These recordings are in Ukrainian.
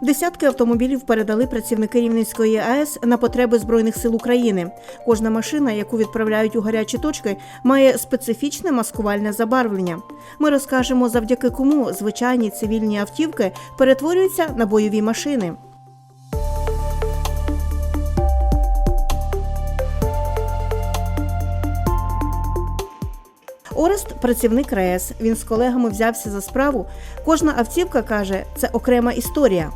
Десятки автомобілів передали працівники Рівненської АЕС на потреби Збройних сил України. Кожна машина, яку відправляють у гарячі точки, має специфічне маскувальне забарвлення. Ми розкажемо, завдяки кому звичайні цивільні автівки перетворюються на бойові машини. Орест працівник РАЕС. Він з колегами взявся за справу. Кожна автівка каже, це окрема історія.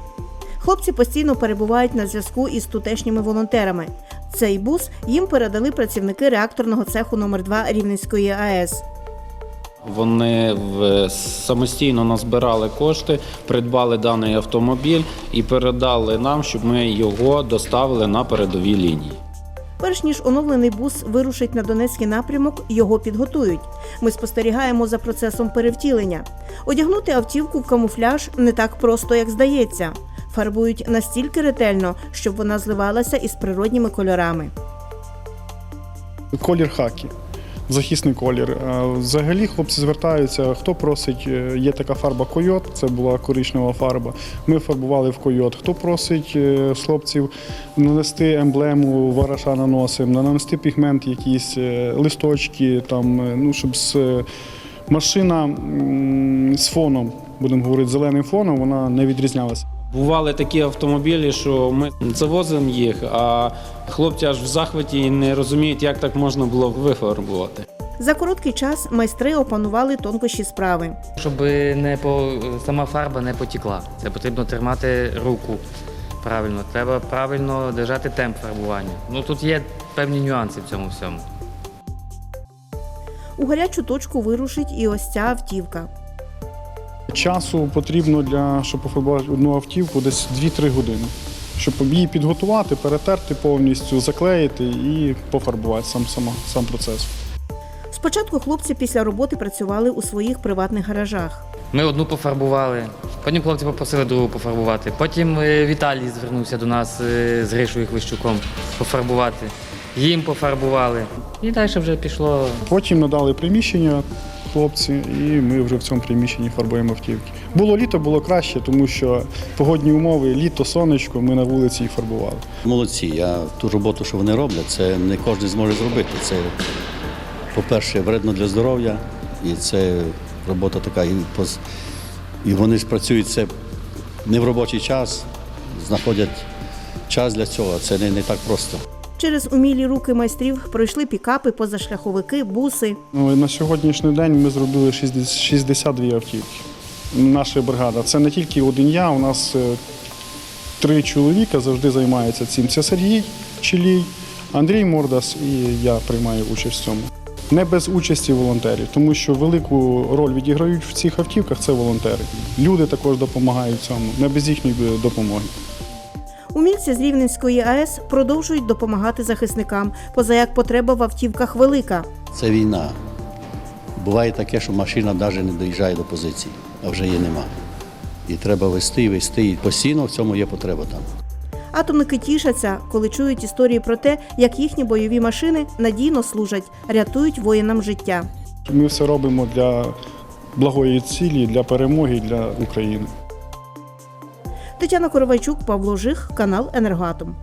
Хлопці постійно перебувають на зв'язку із тутешніми волонтерами. Цей бус їм передали працівники реакторного цеху номер 2 Рівненської АЕС. Вони самостійно назбирали кошти, придбали даний автомобіль і передали нам, щоб ми його доставили на передові лінії. Перш ніж оновлений бус вирушить на Донецький напрямок, його підготують. Ми спостерігаємо за процесом перевтілення. Одягнути автівку в камуфляж не так просто, як здається. Фарбують настільки ретельно, щоб вона зливалася із природніми кольорами. Колір хакі. Захисний колір. Взагалі хлопці звертаються, хто просить, е, є така фарба койот, це була коричнева фарба. Ми фарбували в койот. Хто просить е, хлопців нанести емблему вараша наносимо, нанести пігмент, якісь е, листочки, там, е, ну, щоб з, е, машина з фоном, будемо говорити, зеленим фоном, вона не відрізнялася. Бували такі автомобілі, що ми завозимо їх, а хлопці аж в захваті і не розуміють, як так можна було вифарбувати. За короткий час майстри опанували тонкощі справи. Щоб не по, сама фарба не потікла. Це потрібно тримати руку правильно. Треба правильно держати темп фарбування. Ну тут є певні нюанси в цьому всьому. У гарячу точку вирушить і ось ця автівка. Часу потрібно для щоб пофарбувати одну автівку десь 2-3 години. Щоб її підготувати, перетерти повністю, заклеїти і пофарбувати сам, сама, сам процес. Спочатку хлопці після роботи працювали у своїх приватних гаражах. Ми одну пофарбували, потім хлопці попросили другу пофарбувати. Потім е, Віталій звернувся до нас е, з Гришою Хвищуком пофарбувати. Їм пофарбували. І далі вже пішло Потім надали приміщення хлопці, і ми вже в цьому приміщенні фарбуємо автівки. Було літо, було краще, тому що погодні умови, літо, сонечко, ми на вулиці їх фарбували. Молодці. Я ту роботу, що вони роблять, це не кожен зможе зробити. Це, по-перше, вредно для здоров'я, і це робота така. І, поз- і вони ж працюють це не в робочий час, знаходять час для цього. Це не, не так просто. Через умілі руки майстрів пройшли пікапи, позашляховики, буси. Ну, на сьогоднішній день ми зробили 60 62 автівки. Наша бригада. Це не тільки один я, у нас е, три чоловіка завжди займаються цим. Це Сергій Чилій, Андрій Мордас і я приймаю участь в цьому. Не без участі волонтерів, тому що велику роль відіграють в цих автівках це волонтери. Люди також допомагають цьому, не без їхньої допомоги. Умільці з Рівненської АЕС продовжують допомагати захисникам, поза як потреба в автівках велика. Це війна. Буває таке, що машина навіть не доїжджає до позиції, а вже її нема. І треба вести, вести. І постійно в цьому є потреба там. Атомники тішаться, коли чують історії про те, як їхні бойові машини надійно служать, рятують воїнам життя. Ми все робимо для благої цілі, для перемоги, для України. Тетяна Коровайчук, Павло Жих, канал Енергоатом.